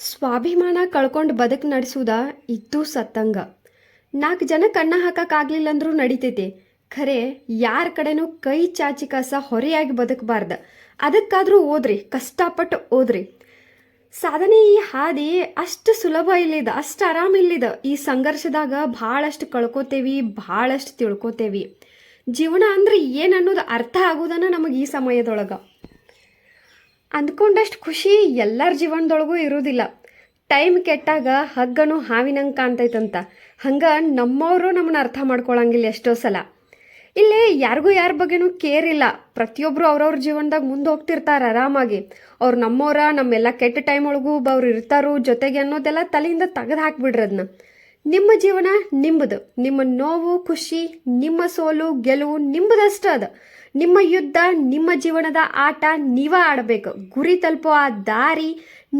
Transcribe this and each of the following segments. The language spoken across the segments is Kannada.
ಸ್ವಾಭಿಮಾನ ಕಳ್ಕೊಂಡು ಬದುಕು ನಡೆಸುವುದ ಇದ್ದು ಸತ್ತಂಗ. ನಾಲ್ಕು ಜನ ಕಣ್ಣ ಹಾಕಕ್ಕಾಗ್ಲಿಲ್ಲ ಅಂದ್ರೂ ನಡಿತೈತಿ. ಖರೆ, ಯಾರ ಕಡೆನೂ ಕೈ ಚಾಚಿ ಕಸ ಹೊರೆಯಾಗಿ ಬದುಕಬಾರ್ದು. ಅದಕ್ಕಾದ್ರೂ ಓದ್ರಿ ಕಷ್ಟಪಟ್ಟು ಓದ್ರಿ. ಸಾಧನೆ ಈ ಹಾದಿ ಅಷ್ಟು ಸುಲಭ ಇಲ್ಲಿದ, ಅಷ್ಟು ಆರಾಮ ಇಲ್ಲಿದ. ಈ ಸಂಘರ್ಷದಾಗ ಭಾಳಷ್ಟು ಕಳ್ಕೊತೇವಿ, ಭಾಳಷ್ಟು ತಿಳ್ಕೊತೇವಿ. ಜೀವನ ಅಂದ್ರೆ ಏನನ್ನೋದು ಅರ್ಥ ಆಗೋದನ್ನ ನಮಗೆ ಈ ಸಮಯದೊಳಗೆ. ಅಂದ್ಕೊಂಡಷ್ಟು ಖುಷಿ ಎಲ್ಲರ ಜೀವನದೊಳಗೂ ಇರೋದಿಲ್ಲ. ಟೈಮ್ ಕೆಟ್ಟಾಗ ಹಗ್ಗನು ಹಾವಿನಂಗೆ ಕಾಣ್ತೈತಂತ. ಹಂಗೆ ನಮ್ಮವರು ನಮ್ಮನ್ನ ಅರ್ಥ ಮಾಡ್ಕೊಳ್ಳಂಗಿಲ್ಲ ಎಷ್ಟೋ ಸಲ. ಇಲ್ಲಿ ಯಾರಿಗೂ ಯಾರ ಬಗ್ಗೆನೂ ಕೇರ್ ಇಲ್ಲ. ಪ್ರತಿಯೊಬ್ಬರು ಅವ್ರವ್ರ ಜೀವನದಾಗ ಮುಂದೆ ಹೋಗ್ತಿರ್ತಾರೆ ಆರಾಮಾಗಿ. ಅವ್ರು ನಮ್ಮವರ ನಮ್ಮೆಲ್ಲ ಕೆಟ್ಟ ಟೈಮ್ ಒಳಗೂ ಅವ್ರು ಇರ್ತಾರೋ ಜೊತೆಗೆ ಅನ್ನೋದೆಲ್ಲ ತಲೆಯಿಂದ ತೆಗೆದು ಹಾಕ್ಬಿಡ್ರಿ ಅದನ್ನ ನಿಮ್ಮ ಜೀವನ ನಿಮ್ಮದು ನಿಮ್ಮ ನೋವು, ಖುಷಿ, ನಿಮ್ಮ ಸೋಲು, ಗೆಲುವು ನಿಮ್ಮದಷ್ಟೇ ಅದ. ನಿಮ್ಮ ಯುದ್ಧ, ನಿಮ್ಮ ಜೀವನದ ಆಟ, ನೀವ ಆಡಬೇಕು. ಗುರಿ ತಲುಪೋ ಆ ದಾರಿ,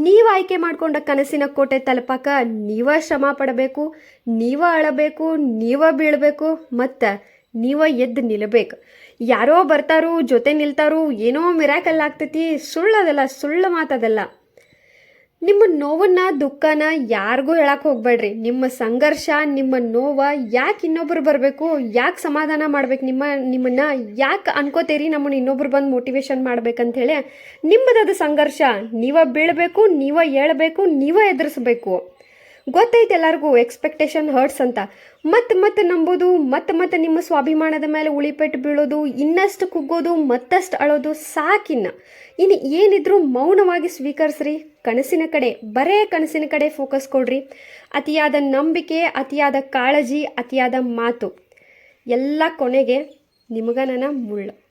ನೀವು ಆಯ್ಕೆ ಮಾಡ್ಕೊಂಡ ಕನಸಿನ ಕೋಟೆ ತಲುಪಕ ನೀವ ಶ್ರಮ ಪಡಬೇಕು, ನೀವ ಅಳಬೇಕು, ನೀವ ಬೀಳಬೇಕು, ಮತ್ತು ನೀವ ಎದ್ದು ನಿಲ್ಲಬೇಕು ಯಾರೋ ಬರ್ತಾರೋ, ಜೊತೆ ನಿಲ್ತಾರೋ, ಏನೋ ಮಿರಾಕಲ್ ಆಗ್ತೈತಿ, ಸುಳ್ಳದಲ್ಲ, ಸುಳ್ಳು ಮಾತದಲ್ಲ. ನಿಮ್ಮ ನೋವನ್ನ, ದುಃಖನ ಯಾರಿಗೂ ಹೇಳಕ್ಕೆ ಹೋಗ್ಬೇಡ್ರಿ. ನಿಮ್ಮ ಸಂಘರ್ಷ, ನಿಮ್ಮ ನೋವ ಯಾಕೆ ಇನ್ನೊಬ್ರು ಬರಬೇಕು? ಯಾಕೆ ಸಮಾಧಾನ ಮಾಡ್ಬೇಕು? ನಿಮ್ಮ, ನಿಮ್ಮನ್ನ ಯಾಕೆ ಅನ್ಕೋತೀರಿ? ನಮ್ಮನ್ನ ಇನ್ನೊಬ್ರು ಬಂದು ಮೋಟಿವೇಶನ್ ಮಾಡ್ಬೇಕಂತ ಹೇಳಿ ನಿಮ್ಮದದು ಸಂಘರ್ಷ. ನೀವ ಬೀಳಬೇಕು, ನೀವ ಹೇಳಬೇಕು ನೀವ ಎದುರಿಸ್ಬೇಕು. ಗೊತ್ತೈತೆ ಎಲ್ಲರಿಗೂ ಎಕ್ಸ್ಪೆಕ್ಟೇಷನ್ ಹರ್ಟ್ಸ್ ಅಂತ. ಮತ್ತೆ ಮತ್ತೆ ನಂಬೋದು, ಮತ್ತೆ ಮತ್ತೆ ನಿಮ್ಮ ಸ್ವಾಭಿಮಾನದ ಮೇಲೆ ಉಳಿಪೆಟ್ಟು ಬೀಳೋದು, ಇನ್ನಷ್ಟು ಕುಗ್ಗೋದು, ಮತ್ತಷ್ಟು ಅಳೋದು ಸಾಕಿನ್ನ. ಇನ್ನು ಏನಿದ್ರೂ ಮೌನವಾಗಿ ಸ್ವೀಕರಿಸ್ರಿ. ಕನಸಿನ ಕಡೆ, ಬರೇ ಕನಸಿನ ಕಡೆ ಫೋಕಸ್ ಕೊಡ್ರಿ. ಅತಿಯಾದ ನಂಬಿಕೆ, ಅತಿಯಾದ ಕಾಳಜಿ, ಅತಿಯಾದ ಮಾತು. ಎಲ್ಲ ಕೊನೆಗೆ ನಿಮಗ ನನ್ನ ಮುಳ್ಳು.